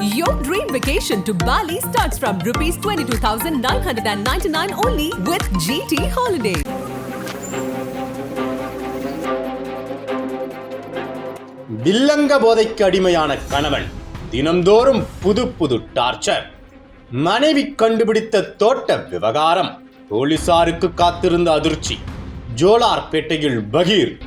Your dream vacation to Bali starts from rupees 22,999 only with GT Holiday. வில்லங்க போதைக்கு அடிமையான கணவன் தினம்தோறும் புது புது டார்ச்சர். மனைவி கண்டுபிடித்த தோட்ட விவகாரம். போலீசாருக்கு காத்திருந்த அதிர்ச்சி. ஜோலார்பேட்டையில் பகீர்.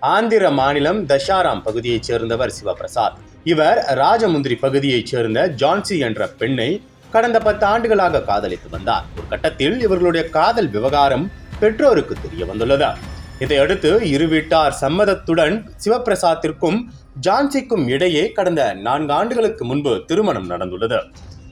ஆந்திர மாநிலம் தஷாராம் பகுதியைச் சேர்ந்தவர் சிவபிரசாத். இவர் ராஜமுந்திரி பகுதியைச் சேர்ந்த ஜான்சி என்ற பெண்ணை கடந்த பத்து ஆண்டுகளாக காதலித்து வந்தார். ஒரு கட்டத்தில் இவர்களுடைய காதல் விவகாரம் பெற்றோருக்கு தெரிய வந்துள்ளது. இதையடுத்து இரு வீட்டார் சம்மதத்துடன் சிவபிரசாத்திற்கும் ஜான்சிக்கும் இடையே கடந்த நான்கு ஆண்டுகளுக்கு முன்பு திருமணம் நடந்துள்ளது.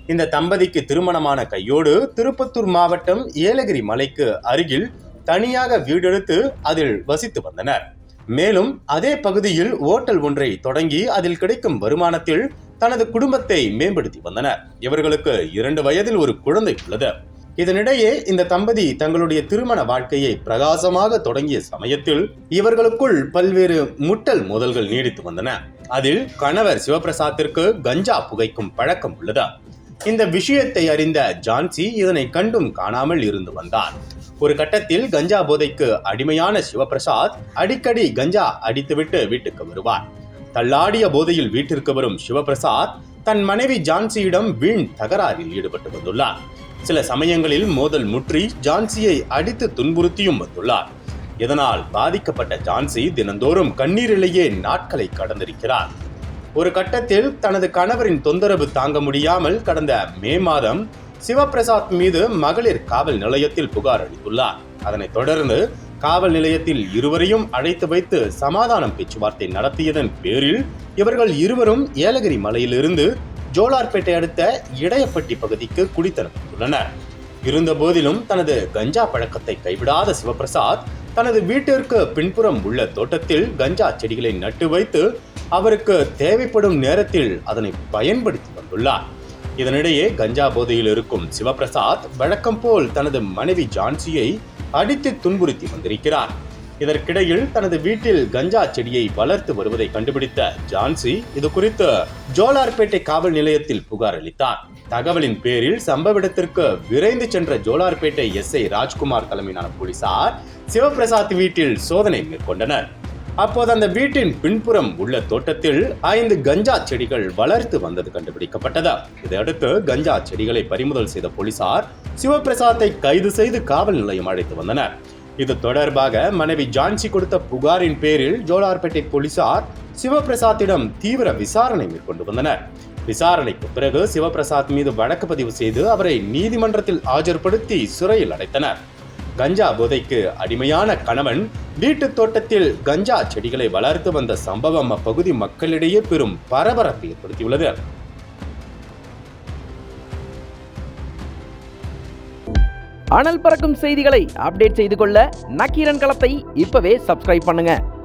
இந்த தம்பதிக்கு திருமணமான கையோடு திருப்பத்தூர் மாவட்டம் ஏலகிரி மலைக்கு அருகில் தனியாக வீடெடுத்து அதில் வசித்து வந்தனர். மேலும் அதே பகுதியில் ஓட்டல் ஒன்றை தொடங்கி அதில் கிடைக்கும் வருமானத்தில் தனது குடும்பத்தை மேம்படுத்தி வந்தனர். இவர்களுக்கு இரண்டு வயதில் ஒரு குழந்தை உள்ளது. இதனிடையே இந்த தம்பதி தங்களுடைய திருமண வாழ்க்கையை பிரகாசமாக தொடங்கிய சமயத்தில் இவர்களுக்குள் பல்வேறு முட்டல் மோதல்கள் நீடித்து வந்தன. அதில் கணவர் சிவபிரசாத்திற்கு கஞ்சா புகைக்கும் பழக்கம் உள்ளது. இந்த விஷயத்தை அறிந்த ஜான்சி இதனை கண்டும் காணாமல் இருந்து வந்தார் ஒரு கட்டத்தில் கஞ்சா போதைக்கு அடிமையான சிவபிரசாத் அடிக்கடி கஞ்சா அடித்துவிட்டு வீட்டுக்கு வருவார். தள்ளாடிய போதையில் வீட்டிற்கு வரும் சிவபிரசாத் தன் மனைவி ஜான்சியிடம் வீண் தகராறில் ஈடுபட்டு வந்துள்ளார். சில சமயங்களில் மோதல் முற்றி ஜான்சியை அடித்து துன்புறுத்தியும் வந்துள்ளார். இதனால் பாதிக்கப்பட்ட ஜான்சி தினந்தோறும் கண்ணீரிலேயே நாட்களை கடந்திருக்கிறார். ஒரு கட்டத்தில் தனது கணவரின் தொந்தரவு தாங்க முடியாமல் கடந்த மே மாதம் சிவபிரசாத் மீது மகளிர் காவல் நிலையத்தில் புகார் அளித்துள்ளார். அதனைத் தொடர்ந்து காவல் நிலையத்தில் இருவரையும் அழைத்து வைத்து சமாதானம் பேச்சுவார்த்தை நடத்தியதன் பேரில் இவர்கள் இருவரும் ஏலகிரி மலையிலிருந்து ஜோலார்பேட்டை அடுத்த இடையப்பட்டி பகுதிக்கு குடித்தரப்பட்டுள்ளனர் இருந்த போதிலும் தனது கஞ்சா பழக்கத்தை கைவிடாத சிவபிரசாத் தனது வீட்டிற்கு பின்புறம் உள்ள தோட்டத்தில் கஞ்சா செடிகளை நட்டு வைத்து அவருக்கு தேவைப்படும் நேரத்தில் அதனை பயன்படுத்தி வந்துள்ளார். இதனிடையே கஞ்சா போதையில் இருக்கும் சிவபிரசாத் வழக்கம் போல் தனது மனைவி ஜான்சியை அடித்து துன்புறுத்தி வந்திருக்கிறார். இதற்கிடையில் தனது வீட்டில் கஞ்சா செடியை வளர்த்து வருவதை கண்டுபிடித்த ஜான்சி இது குறித்து ஜோலார்பேட்டை காவல் நிலையத்தில் புகார் அளித்தார். தகவலின் பேரில் சம்பவ இடத்திற்கு விரைந்து சென்ற ஜோலார்பேட்டை எஸ்ஐ ராஜ்குமார் தலைமையிலான போலீசார் சிவபிரசாத் வீட்டில் சோதனை மேற்கொண்டனர். அப்போது அந்த வீட்டின் பின்புறம் உள்ள தோட்டத்தில் ஐந்து கஞ்சா செடிகள் வளர்த்து வந்தது கண்டுபிடிக்கப்பட்டது. இதையடுத்து கஞ்சா செடிகளை பறிமுதல் செய்த போலீசார் சிவபிரசாத்தை கைது செய்து காவல் நிலையம் அழைத்து வந்தனர். இது தொடர்பாக மனைவி ஜான்சி கொடுத்த புகாரின் பேரில் ஜோலார்பேட்டை போலீசார் சிவபிரசாத்திடம் தீவிர விசாரணை மேற்கொண்டு வந்தனர். விசாரணைக்கு பிறகு சிவபிரசாத் மீது வழக்கு பதிவு செய்து அவரை நீதிமன்றத்தில் ஆஜர்படுத்தி சிறையில் அடைத்தனர். கஞ்சா போதைக்கு அடிமையான கணவன் வீட்டுத் தோட்டத்தில் கஞ்சா செடிகளை வளர்த்து வந்த சம்பவம் அப்பகுதி மக்களிடையே பெரும் பரபரப்பை ஏற்படுத்தியுள்ளது. அனல் பறக்கும் செய்திகளை அப்டேட் செய்து கொள்ள நக்கீரன் களத்தை இப்பவே சப்ஸ்கிரைப் பண்ணுங்க.